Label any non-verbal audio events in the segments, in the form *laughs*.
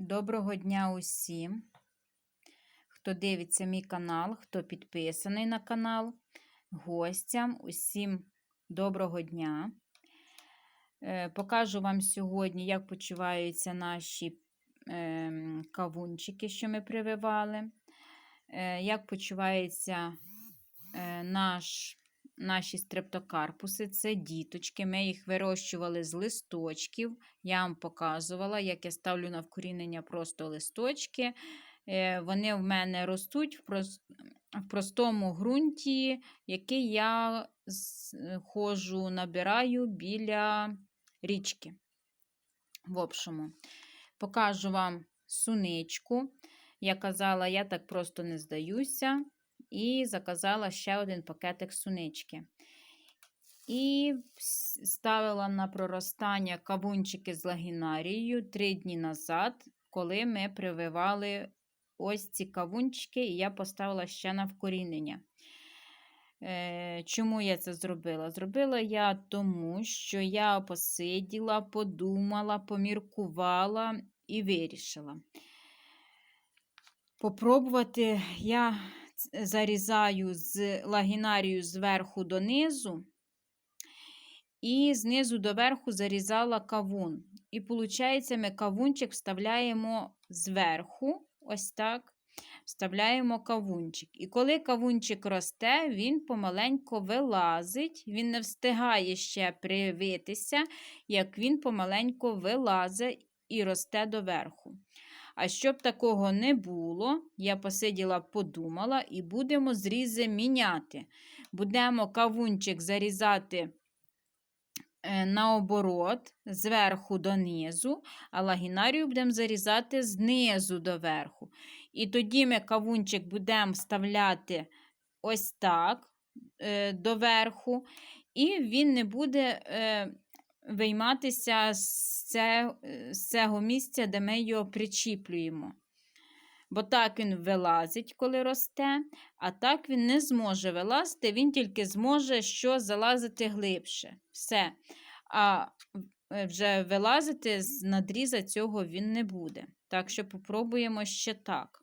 Доброго дня усім, хто дивиться мій канал, хто підписаний на канал, гостям, усім доброго дня. Е, Покажу вам сьогодні, як почуваються наші ем, кавунчики, що ми прививали, е, як почувається е, наш, наші стрептокарпуси. Це діточки. Ми їх вирощували з листочків. Я вам показувала, як я ставлю на вкорінення просто листочки. Е, Вони в мене ростуть в простому ґрунті, який я ходжу, набираю біля річки. В общому, покажу вам суничку. Я казала, я так просто не здаюся. І заказала ще один пакетик сунички. І ставила на проростання кавунчики з лагінарією три дні назад, коли ми прививали ось ці кавунчики, і я поставила ще на вкорінення. Е, Чому я це зробила? Зробила я тому, що я посиділа, подумала, поміркувала і вирішила. Попробувати я зарізаю з лагінарію зверху донизу, і знизу до верху зарізала кавун. І виходить, ми кавунчик вставляємо зверху, ось так. Вставляємо кавунчик. І коли кавунчик росте, він помаленько вилазить, він не встигає ще привитися, як він помаленько вилазить і росте доверху. А щоб такого не було, я посиділа, подумала, і будемо зрізи міняти. Будемо кавунчик зарізати е, наоборот, зверху донизу, а лагінарію будемо зарізати знизу до верху. І тоді ми кавунчик будемо вставляти ось так е, доверху, і він не буде е, вийматися з, це, з цього місця, де ми його причіплюємо. Бо так він вилазить, коли росте, а так він не зможе вилазити, він тільки зможе що залазити глибше. Все. А е, вже вилазити з надріза цього він не буде. Так що попробуємо ще так.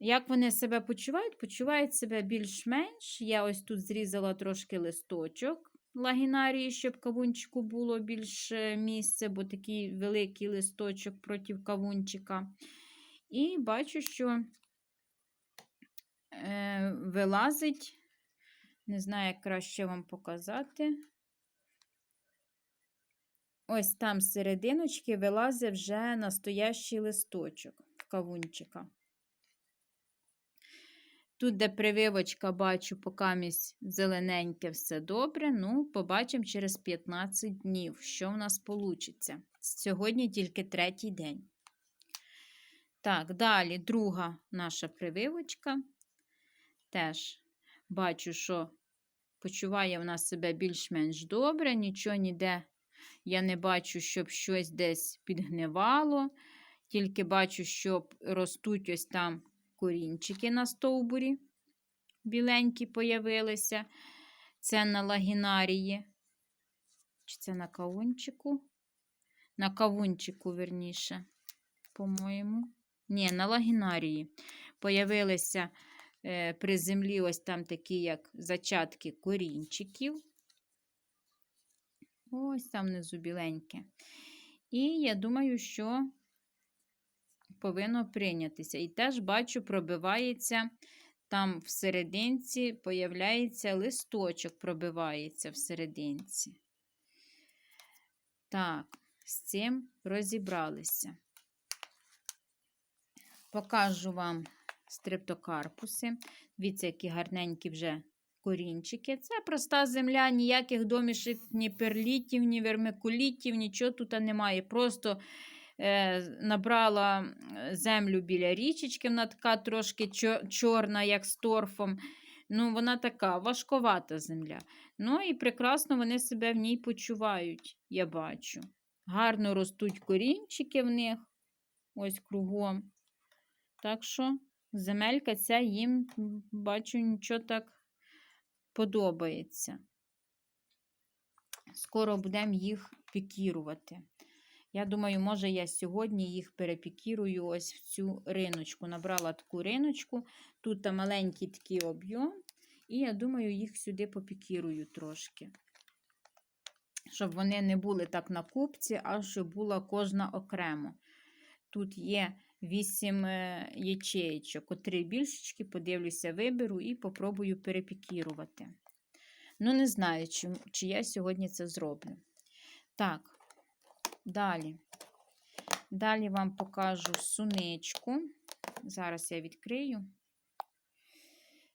Як вони себе почувають? Почувають себе більш-менш. Я ось тут зрізала трошки листочок лагінарії, щоб кавунчику було більше місця, бо такий великий листочок проти кавунчика. І бачу, що е, вилазить, не знаю, як краще вам показати. Ось там з серединочки вилазить вже настоящий листочок в кавунчика. Тут, де прививочка, бачу, покамість зелененьке, все добре. Ну, побачимо через 15 днів, що в нас вийде. Сьогодні тільки третій день. Так, далі друга наша прививочка. Теж бачу, що почуває вона себе більш-менш добре, нічого ніде я не бачу, щоб щось десь підгнивало. Тільки бачу, що ростуть ось там корінчики на стовбурі. Біленькі появилися. Це на лагінарії. Чи це на кавунчику? На кавунчику, верніше, по-моєму. Ні, на лагінарії. Появилися е, при землі ось там такі, як зачатки корінчиків. Ось там внизу біленьке. І я думаю, що повинно прийнятися. І теж бачу, пробивається там в серединці, появляється листочок, пробивається в серединці. Так, з цим розібралися. Покажу вам стрептокарпуси. Дивіться, які гарненькі вже корінчики. Це проста земля, ніяких домішок, ні перлітів, ні вермикулітів, нічого тут немає. Просто набрала землю біля річечки, вона така трошки чорна, як з торфом. Ну, Вона така важковата земля. Ну і прекрасно вони себе в ній почувають, я бачу. Гарно ростуть корінчики в них, ось кругом. Так що земелька ця їм, бачу, нічого так подобається. Скоро будемо їх пікірувати. Я думаю, може, я сьогодні їх перепікірую ось в цю риночку. Набрала таку риночку, тут та маленький такий об'єм, і я думаю, їх сюди попікірую трошки. Щоб вони не були так на купці, а щоб була кожна окремо. Тут є 8 е, ячеєчок, три більшечки, подивлюся, виберу і попробую перепікірувати. Ну, не знаю, чи, чи я сьогодні це зроблю. Так, далі. Далі вам покажу суничку. Зараз я відкрию.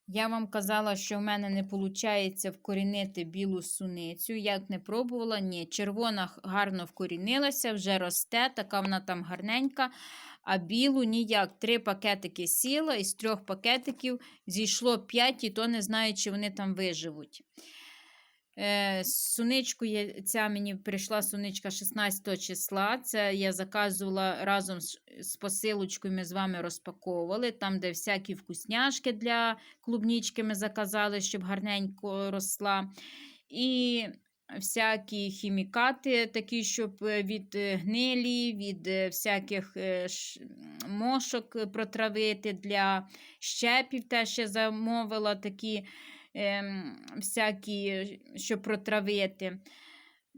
Я вам казала, що в мене не виходить вкорінити білу суницю. Як не пробувала, ні. Червона гарно вкорінилася, вже росте, така вона там гарненька. А білу ніяк. Три пакетики сіла, із трьох пакетиків зійшло 5, і то не знаю, чи вони там виживуть. Е, Суничку є, ця мені прийшла суничка 16 числа. Це я заказувала разом з, посилочкою. Ми з вами розпаковували. Там, де всякі вкусняшки для клубнічки ми заказали, щоб гарненько росла. І всякі хімікати, такі, щоб е, від е, гнилі, від всяких мошок протравити для щепів. Теж я замовила такі всякі, щоб протравити,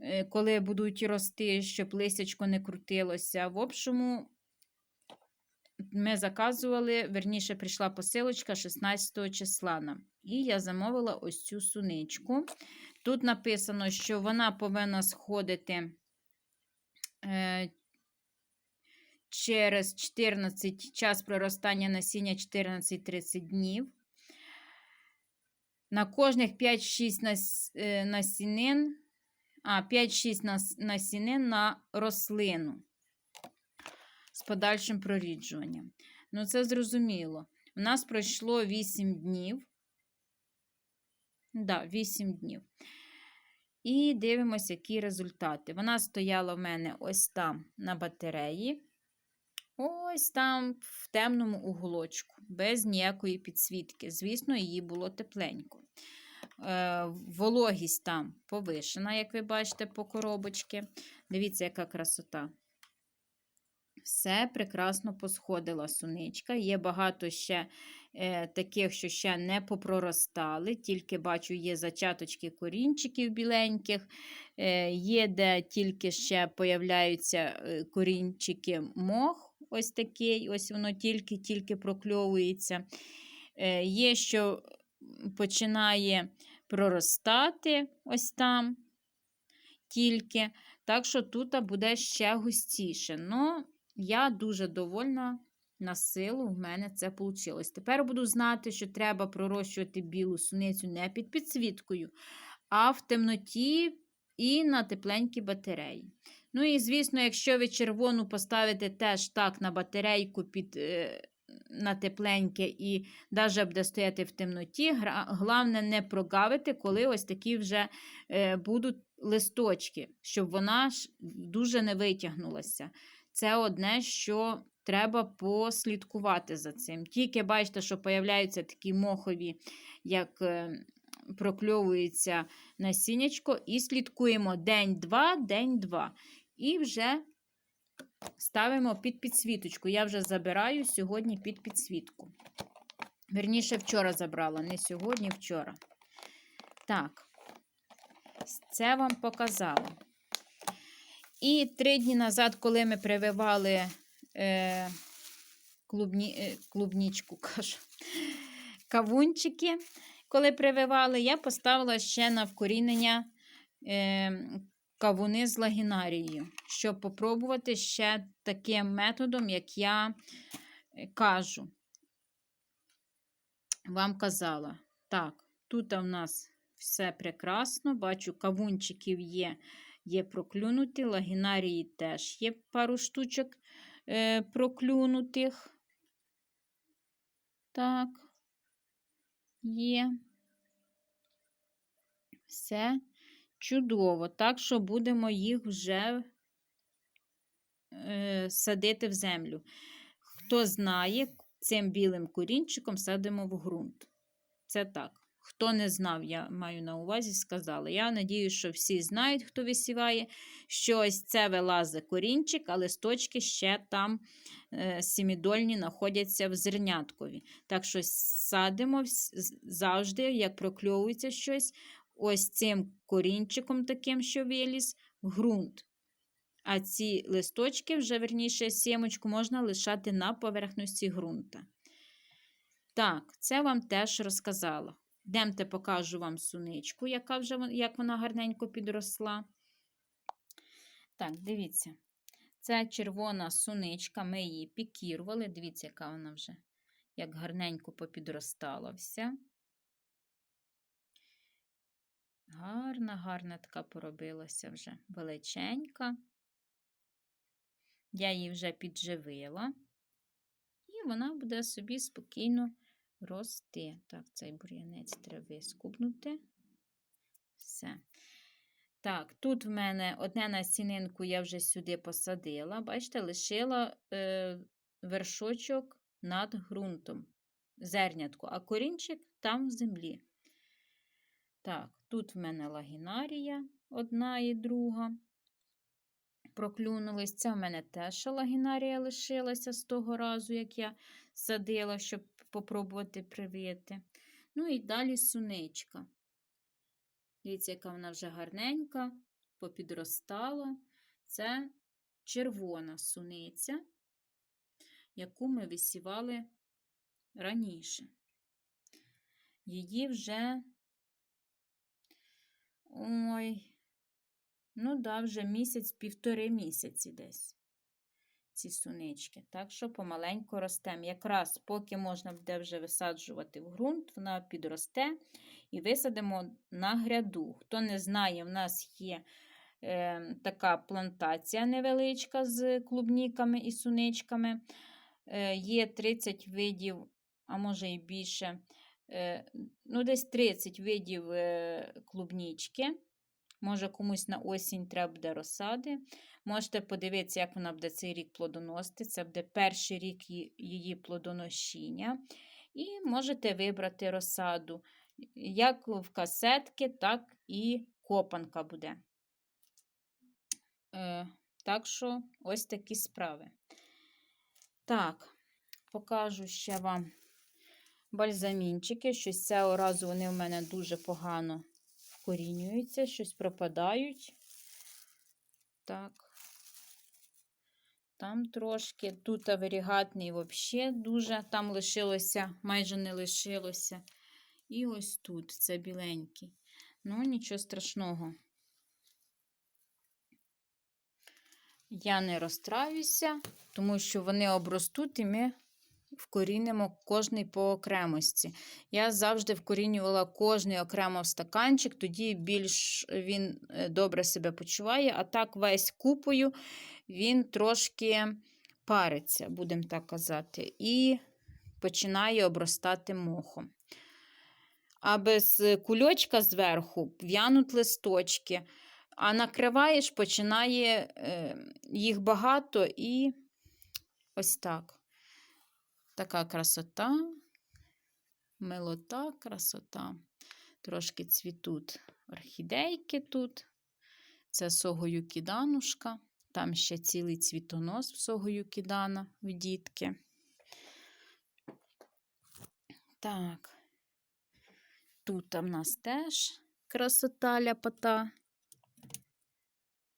е, коли будуть рости, щоб лисячко не крутилося. В общому, ми заказували, верніше прийшла посилочка 16 числа. І я замовила ось цю суничку. Тут написано, що вона повинна сходити е, через 14 час проростання насіння 14-30 днів. На кожних 5-6 е, насінин, а 5-6 насінин на рослину з подальшим проріджуванням. Ну, це зрозуміло. У нас пройшло 8 днів. Да, 8 днів. І дивимося, які результати. Вона стояла в мене ось там на батареї. Ось там в темному уголочку, без ніякої підсвітки. Звісно, її було тепленько. Е, вологість там повишена, як ви бачите, по коробочці. Дивіться, яка красота. Все прекрасно посходила суничка. Є багато ще е, таких, що ще не попроростали, тільки бачу, є зачаточки корінчиків біленьких, е, є де тільки ще появляються е, корінчики мох, ось такий, ось воно тільки-тільки прокльовується. Е, є, що починає проростати ось там тільки. Так що тут буде ще густіше. Ну, я дуже довольна на силу, в мене це вийшло. Тепер буду знати, що треба пророщувати білу суницю не під підсвіткою, а в темноті і на тепленькій батареї. Ну і, звісно, якщо ви червону поставите теж так на батарейку під. е, На тепленьке і навіть буде стояти в темноті. Головне не прогавити, коли ось такі вже е, будуть листочки, щоб вона ж дуже не витягнулася. Це одне, що треба послідкувати за цим. Тільки бачите, що появляються такі мохові, як е, прокльовується насіннячко, і слідкуємо день-два, день-два. І вже ставимо під підсвіточку. Я вже забираю сьогодні під підсвітку. Верніше, вчора забрала, не сьогодні, вчора. Так, це вам показала. І три дні назад, коли ми прививали е, клубні, е, клубнічку, *laughs* кажу, кавунчики, коли прививали, я поставила ще на вкорінення е, кавуни з лагінарією, щоб попробувати ще таким методом, як я е, кажу. Вам казала. Так, тут у нас все прекрасно. Бачу, кавунчиків є є проклюнуті, лагінарії теж є пару штучок е, проклюнутих. Так, є. Все чудово. Так що будемо їх вже е, садити в землю. Хто знає, цим білим корінчиком садимо в ґрунт. Це так. Хто не знав, я маю на увазі, сказала. Я надію, що всі знають, хто висіває, що ось це вилазить корінчик, а листочки ще там е, сімідольні знаходяться в зерняткові. Так що садимо завжди, як прокльовується щось, ось цим корінчиком таким, що виліз, ґрунт. А ці листочки, вже верніше, сімочку можна лишати на поверхності ґрунта. Так, це вам теж розказала. Демте покажу вам суничку, яка вже, як вона гарненько підросла. Так, дивіться. Це червона суничка, ми її пікірували. Дивіться, яка вона вже як гарненько попідростала вся. Гарна, гарна така поробилася вже величенька. Я її вже підживила. І вона буде собі спокійно рости. Так, цей бур'янець треба вискубнути. Все. Так, тут в мене одне насінинку я вже сюди посадила. Бачите, лишила е, вершочок над ґрунтом, зернятку, а корінчик там в землі. Так, тут в мене лагінарія одна і друга. Проклюнулись. Це в мене теж лагінарія лишилася з того разу, як я садила, щоб попробувати привити. Ну і далі суничка. Дивіться, яка вона вже гарненька, попідростала. Це червона суниця, яку ми висівали раніше. Її вже, ой, ну да, вже місяць, півтори місяці десь ці сунички. Так що помаленьку ростемо. Якраз поки можна буде вже висаджувати в ґрунт, вона підросте і висадимо на гряду. Хто не знає, в нас є е, така плантація невеличка з клубніками і суничками. Е, є 30 видів, а може і більше. Е, ну, десь 30 видів е, клубнічки. Може, комусь на осінь треба буде розсади. Можете подивитися, як вона буде цей рік плодоносити. Це буде перший рік її плодоношіння. І можете вибрати розсаду. Як в касетки, так і копанка буде. Е, так що ось такі справи. Так, покажу ще вам бальзамінчики. Щось цього разу вони в мене дуже погано вкорінюються, щось пропадають. Так. Там трошки, тут аварігатний взагалі дуже, там лишилося, майже не лишилося. І ось тут це біленький. Ну, нічого страшного. Я не розстраюся, тому що вони обростуть і ми вкорінимо кожний по окремості. Я завжди вкорінювала кожний окремо в стаканчик, тоді більш він е, добре себе почуває, а так весь купою він трошки париться, будемо так казати, і починає обростати мохом. А без кульочка зверху в'януть листочки, а накриваєш, починає е, їх багато і ось так. Така красота, милота, красота. Трошки цвітуть орхідейки тут. Це согою кіданушка. Там ще цілий цвітонос в согою кідана в дітки. Так. Тут в нас теж красота ляпота.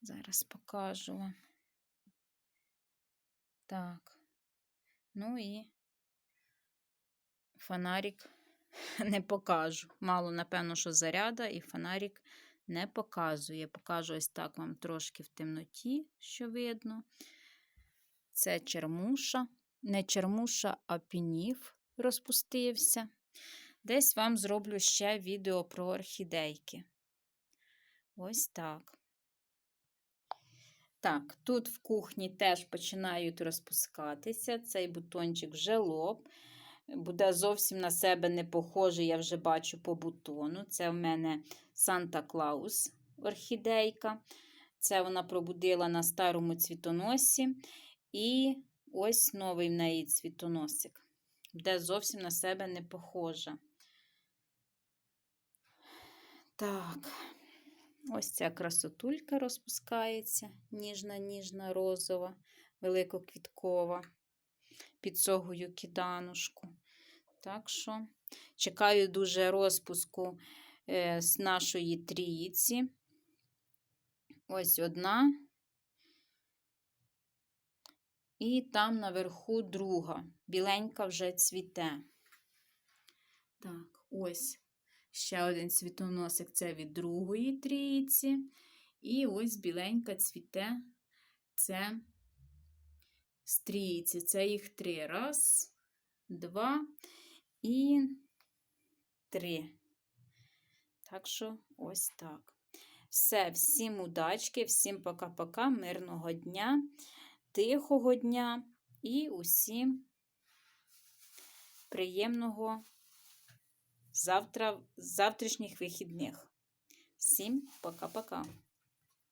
Зараз покажу вам. Так. Ну і фонарик *laughs* не покажу. Мало, напевно, що заряда, і фонарик не показує. Покажу ось так вам трошки в темноті, що видно. Це чермуша. Не чермуша, а пінів розпустився. Десь вам зроблю ще відео про орхідейки. Ось так. Так, тут в кухні теж починають розпускатися. Цей бутончик вже лоб. Буде зовсім на себе не похожий, я вже бачу по бутону. Це в мене Санта Клаус орхідейка. Це вона пробудила на старому цвітоносі. І ось новий в неї цвітоносик. Буде зовсім на себе не похожа. Так, ось ця красотулька розпускається, ніжна, ніжна, розова, великоквіткова. Підсогую киданушку. Так що чекаю дуже розпуску е, з нашої трійці. Ось одна. І там наверху друга. Біленька вже цвіте. Так, ось ще один цвітоносик це від другої трійці. І ось біленька цвіте це з трійці. Це їх три. Раз, два і три. Так що ось так. Все, всім удачки, всім пока-пока, мирного дня, тихого дня і усім приємного завтра, завтрашніх вихідних. Всім пока-пока.